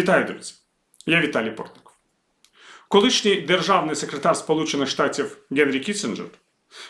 Вітаю, друзі! Я Віталій Портников. Колишній державний секретар Сполучених Штатів Генрі Кіссінджер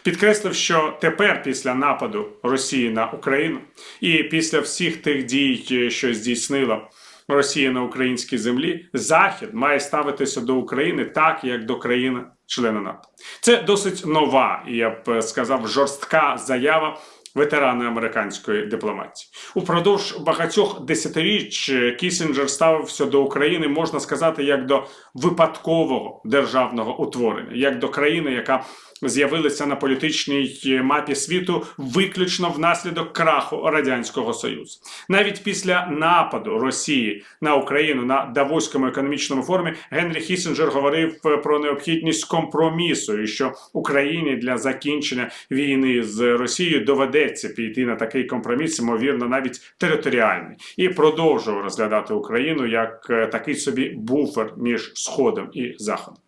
підкреслив, що тепер, після нападу Росії на Україну і після всіх тих дій, що здійснила Росія на українській землі, Захід має ставитися до України так, як до країни члена НАТО. Це досить нова і я б сказав жорстка заява ветерани американської дипломатії. Упродовж багатьох десятиріч Кісінджер ставився до України, можна сказати, як до випадкового державного утворення, як до країни, яка з'явилася на політичній мапі світу виключно внаслідок краху радянського союзу. Навіть після нападу Росії на Україну на Давоському економічному форумі Генрі Кісінджер говорив про необхідність компромісу, і що Україні для закінчення війни з Росією доведеться піти на такий компроміс, ймовірно, навіть територіальний, і продовжував розглядати Україну як е, такий собі буфер між Сходом і Заходом.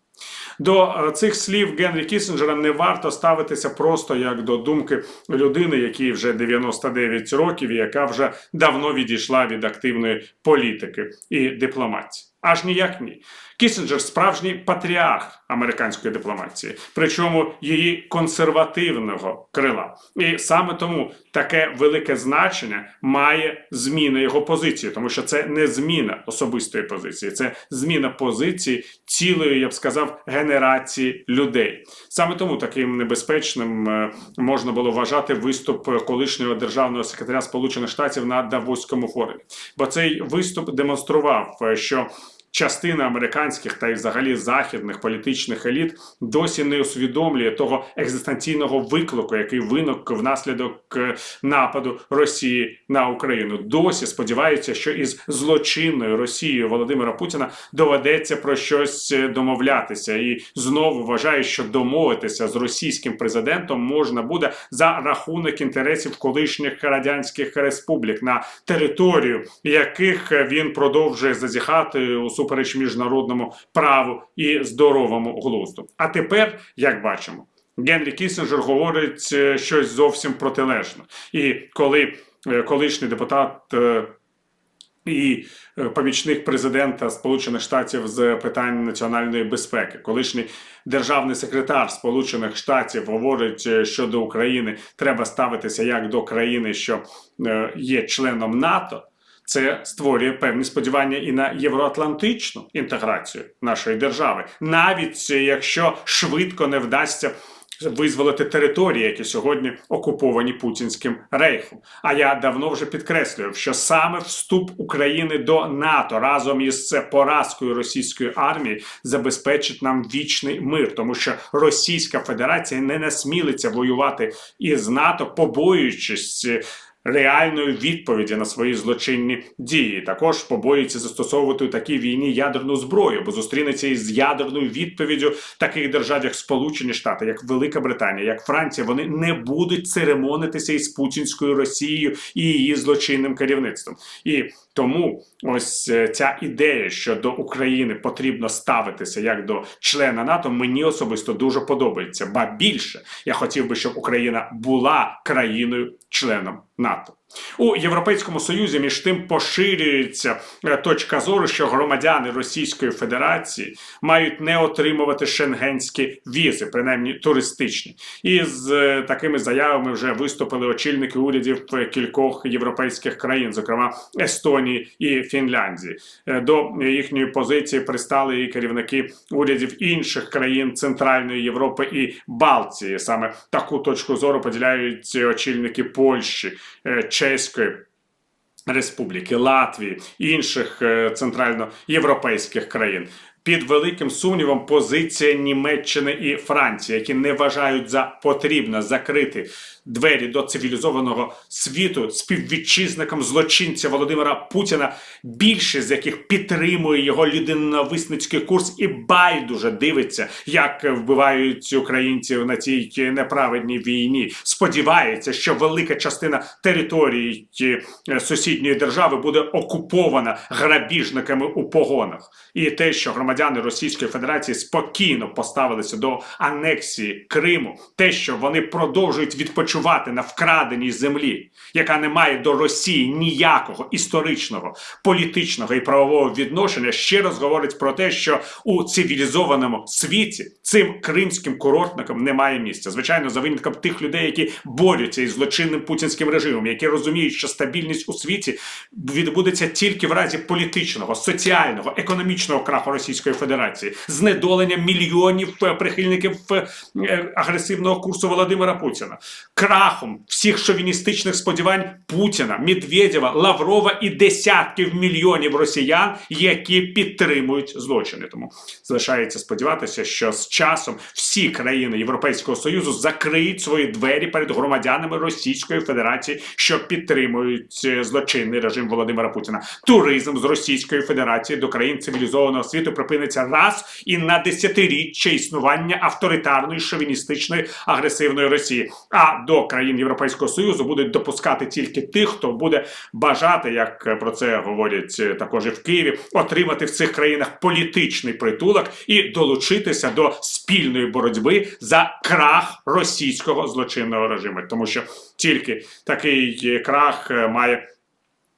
До е, цих слів Генрі Кісінджера не варто ставитися просто як до думки людини, якій вже 99 років, і яка вже давно відійшла від активної політики і дипломатії. Аж ніяк ні. Кісінджер справжній патріарх американської дипломатії, причому її консервативного крила. І саме тому таке велике значення має зміна його позиції, тому що це не зміна особистої позиції, це зміна позиції цілої, я б сказав, генерації людей. Саме тому таким небезпечним е, можна було вважати виступ колишнього державного секретаря Сполучених Штатів на Давоському форумі, бо цей виступ демонстрував, е, що частина американських та й взагалі західних політичних еліт досі не усвідомлює того екзистенційного виклику, який виник внаслідок е, нападу Росії на Україну. Досі сподіваються, що із злочинною Росією Володимира Путіна доведеться про щось е, домовлятися, і знову вважає, що домовитися з російським президентом можна буде за рахунок інтересів колишніх радянських республік на територію, яких він продовжує зазіхати у супереч міжнародному праву і здоровому глузду. А тепер, як бачимо, Генрі Кісінджер говорить е, щось зовсім протилежне. І коли е, колишній депутат. е, і помічник президента Сполучених Штатів з питань національної безпеки, колишній державний секретар Сполучених Штатів говорить, що до України треба ставитися як до країни, що є членом НАТО. Це створює певні сподівання і на євроатлантичну інтеграцію нашої держави, навіть якщо швидко не вдасться визволити території, які сьогодні окуповані путінським рейхом. А я давно вже підкреслював, що саме вступ України до НАТО разом із поразкою російської армії забезпечить нам вічний мир, тому що Російська Федерація не насмілиться воювати із НАТО, побоюючись. Реальної відповіді на свої злочинні дії також побоїться застосовувати у такій війні ядерну зброю, бо зустрінеться із ядерною відповіддю таких держав, як Сполучені Штати, як Велика Британія, як Франція. Вони не будуть церемонитися із путінською Росією і її злочинним керівництвом. І тому ось е, ця ідея, що до України потрібно ставитися як до члена НАТО, мені особисто дуже подобається. Ба більше я хотів би, щоб Україна була країною-членом НАТО. privato У Європейському Союзі між тим поширюється е, точка зору, що громадяни Російської Федерації мають не отримувати шенгенські візи, принаймні туристичні. І з е, такими заявами вже виступили очільники урядів кількох європейських країн, зокрема Естонії і Фінляндії. Е, До їхньої позиції пристали і керівники урядів інших країн Центральної Європи і Балтії. Саме таку точку зору поділяють очільники Польщі. Чеської Республіки, Латвії інших е, центральноєвропейських країн. Під великим сумнівом позиція Німеччини і Франції, які не вважають за потрібне закрити двері до цивілізованого світу співвітчизникам злочинця Володимира Путіна, більшість з яких підтримує його людинонависницький курс і байдуже дивиться, як вбивають українців на цій неправедній війні. Сподівається, що велика частина території е, сусідньої держави буде окупована грабіжниками у погонах, і те, що громадяни громадяни Російської Федерації спокійно поставилися до анексії Криму, те, що вони продовжують відпочивати на вкраденій землі, яка не має до Росії ніякого історичного, політичного і правового відношення, ще раз говорить про те, що у цивілізованому світі цим кримським курортникам немає місця. Звичайно, за винятком тих людей, які борються із злочинним путінським режимом, які розуміють, що стабільність у світі відбудеться тільки в разі політичного, соціального, економічного краху Російської Федерації, знедолення мільйонів прихильників е, агресивного курсу Володимира Путіна, крахом всіх шовіністичних сподівань Путіна, Медведєва, Лаврова і десятків мільйонів росіян, які підтримують злочини. Тому залишається сподіватися, що з часом всі країни Європейського союзу закриють свої двері перед громадянами Російської Федерації, що підтримують е, злочинний режим Володимира Путіна. Туризм з Російської Федерації до країн цивілізованого світу припиниться раз і на десятиріччя існування авторитарної шовіністичної агресивної Росії. А до країн Європейського союзу будуть допускати тільки тих, хто буде бажати, як про це говорять е, також і в Києві, отримати в цих країнах політичний притулок і долучитися до спільної боротьби за крах російського злочинного режиму, тому що тільки такий е, крах е, має.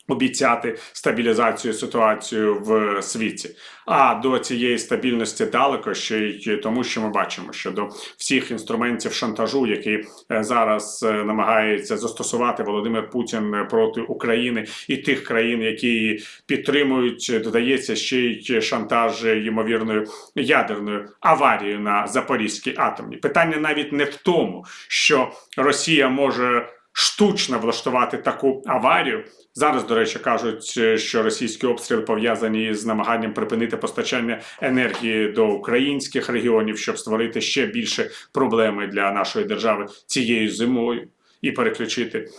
Обіцяти стабілізацію ситуацію в світі. А до цієї стабільності далеко ще й тому, що ми бачимо, що до всіх інструментів шантажу, які е, зараз е, намагається застосувати Володимир Путін е, проти України і тих країн, які підтримують, е, додається ще й шантаж ймовірною ядерною аварією на Запорізькій атомній. Питання навіть не в тому, що Росія може штучно влаштувати таку аварію. Зараз, до речі, кажуть, е, що російські обстріли пов'язані з намаганням припинити постачання енергії до українських регіонів, щоб створити ще більше проблеми для нашої держави цією зимою і переключити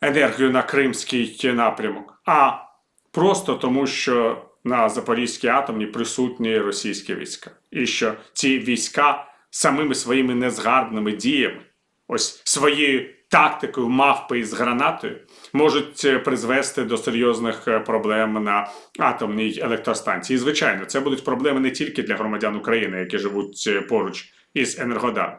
енергію на кримський напрямок, а просто тому, що на Запорізькій атомні присутні російські війська, і що ці війська самими своїми незгарбними діями, ось своєю тактикою мавпи із гранатою можуть е, призвести до серйозних е, проблем на атомній електростанції. І, звичайно, це будуть проблеми не тільки для громадян України, які живуть е, поруч із Енергодаром.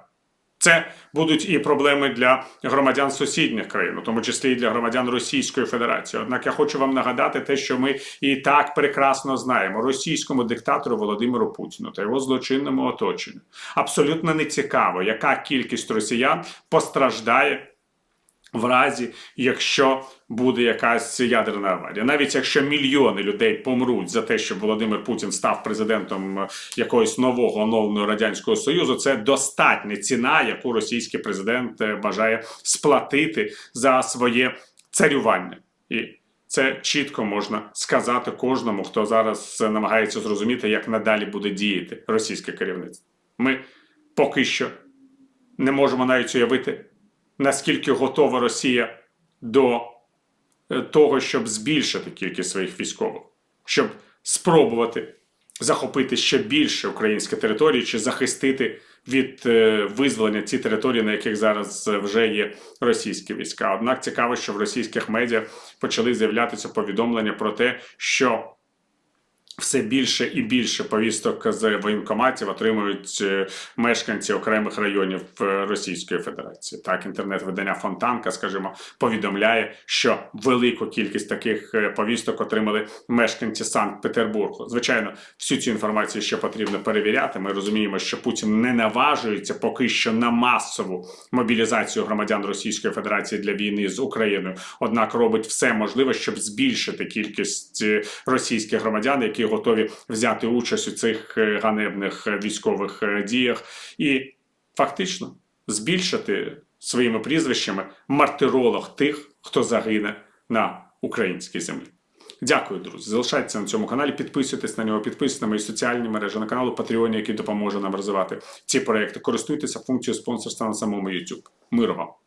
Це будуть і проблеми для громадян сусідніх країн, у тому числі і для громадян Російської Федерації. Однак я хочу вам нагадати те, що ми і так прекрасно знаємо російському диктатору Володимиру Путіну та його злочинному оточенню. Абсолютно не цікаво, яка кількість росіян постраждає в разі, якщо буде якась ядерна аварія, навіть якщо мільйони людей помруть за те, щоб Володимир Путін став президентом е, якогось нового оновленого радянського союзу, це достатня ціна, яку російський президент е, бажає сплатити за своє царювання. І це чітко можна сказати кожному, хто зараз е, намагається зрозуміти, як надалі буде діяти російське керівництво. Ми поки що не можемо навіть уявити наскільки готова Росія до е, того, щоб збільшити кількість своїх військових, щоб спробувати захопити ще більше української території чи захистити від е, визволення ці території, на яких зараз е, вже є російські війська. Однак цікаво, що в російських медіа почали з'являтися повідомлення про те, що все більше і більше повісток з воєнкоматів отримують е, мешканці окремих районів е, Російської Федерації. Так, інтернет-видання Фонтанка, скажімо, повідомляє, що велику кількість таких е, повісток отримали мешканці Санкт-Петербургу. Звичайно, всю цю інформацію ще потрібно перевіряти. Ми розуміємо, що Путін не наважується поки що на масову мобілізацію громадян Російської Федерації для війни з Україною однак робить все можливе, щоб збільшити кількість російських громадян, які готові взяти участь у цих е, ганебних е, військових е, діях, і фактично збільшити своїми прізвищами мартиролог тих, хто загине на українській землі. Дякую, друзі. Залишайтеся на цьому каналі, підписуйтесь на нього, підписуйтесь на мої соціальні мережі, на каналу Patreon, який допоможе нам розвивати ці проекти. Користуйтеся функцією спонсорства на самому YouTube. Миру вам!